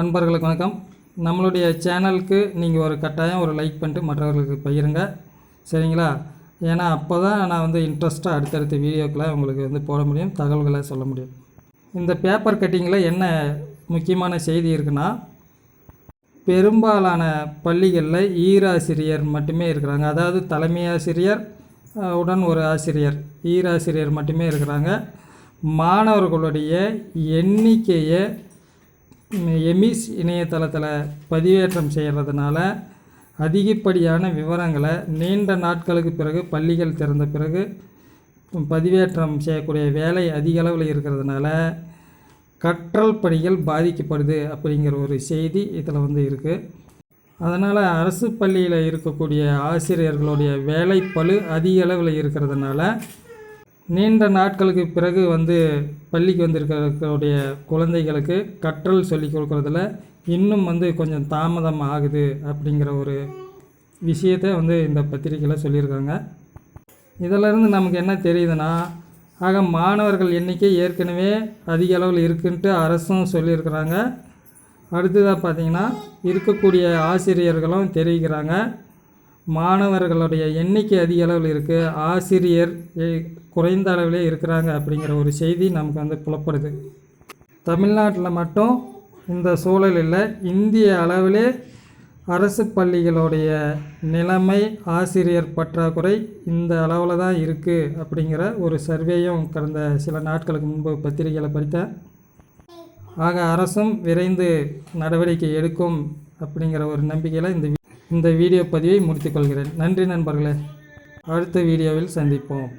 அன்பர்களுக்கு வணக்கம். நம்மளுடைய சேனலுக்கு நீங்கள் ஒரு கட்டாயம் ஒரு லைக் பண்ணிட்டு மற்றவர்களுக்கு பகிருங்க. சரிங்களா? ஏன்னா அப்போ தான் நான் வந்து இன்ட்ரெஸ்ட்டாக அடுத்தடுத்த வீடியோக்களை உங்களுக்கு வந்து போட முடியும் தகவல்களை சொல்ல முடியும். இந்த பேப்பர் கட்டிங்கில் என்ன முக்கியமான செய்தி இருக்குன்னா பெரும்பாலான பள்ளிகளில் ஈராசிரியர் மட்டுமே இருக்கிறாங்க. அதாவது தலைமை ஆசிரியர் உடன் ஒரு ஆசிரியர் ஈராசிரியர் மட்டுமே இருக்கிறாங்க. மாணவர்களுடைய எண்ணிக்கையை எமிஸ் இணையதளத்தில் பதிவேற்றம் செய்கிறதுனால அதிகப்படியான விவரங்களை நீண்ட நாட்களுக்கு பிறகு பள்ளிகள் திறந்த பிறகு பதிவேற்றம் செய்யக்கூடிய வேலை அதிக அளவில் இருக்கிறதுனால கற்றல் பணிகள் பாதிக்கப்படுது அப்படிங்கிற ஒரு செய்தி இதில் வந்து இருக்குது அதனால் அரசு பள்ளியில் இருக்கக்கூடிய ஆசிரியர்களுடைய வேலைப்பழு அதிக அளவில் இருக்கிறதுனால நீண்ட நாட்களுக்கு பிறகு வந்து பள்ளிக்கு வந்திருக்கிறவருடைய குழந்தைகளுக்கு கற்றல் சொல்லி கொடுக்குறதுல இன்னும் வந்து கொஞ்சம் தாமதம் ஆகுது அப்படிங்கிற ஒரு விஷயத்தை வந்து இந்த பத்திரிக்கையில் சொல்லியிருக்காங்க. இதிலிருந்து நமக்கு என்ன தெரியுதுன்னா ஆக மாணவர்கள் எண்ணிக்கை ஏற்கனவே அதிக அளவில் இருக்குன்ட்டு அரசும் சொல்லியிருக்கிறாங்க. அடுத்ததாக பார்த்தீங்கன்னா இருக்கக்கூடிய ஆசிரியர்களும் தெரிவிக்கிறாங்க. மாணவர்களுடைய எண்ணிக்கை அதிக அளவில் இருக்குது ஆசிரியர் குறைந்த அளவிலே இருக்கிறாங்க அப்படிங்கிற ஒரு செய்தி நமக்கு வந்து புலப்படுது. தமிழ்நாட்டில் மட்டும் இந்த சூழலில் இந்திய அளவிலே அரசு பள்ளிகளுடைய நிலைமை ஆசிரியர் பற்றாக்குறை இந்த அளவில் தான் இருக்குது அப்படிங்கிற ஒரு சர்வேயும் கடந்த சில நாட்களுக்கு முன்பு பத்திரிகையில் படித்தேன் ஆக அரசும் விரைந்து நடவடிக்கை எடுக்கும் அப்படிங்கிற ஒரு நம்பிக்கையில் இந்த இந்த வீடியோ பதிவை முடித்துக்கொள்கிறேன் நன்றி நண்பர்களே. அடுத்த வீடியோவில் சந்திப்போம்.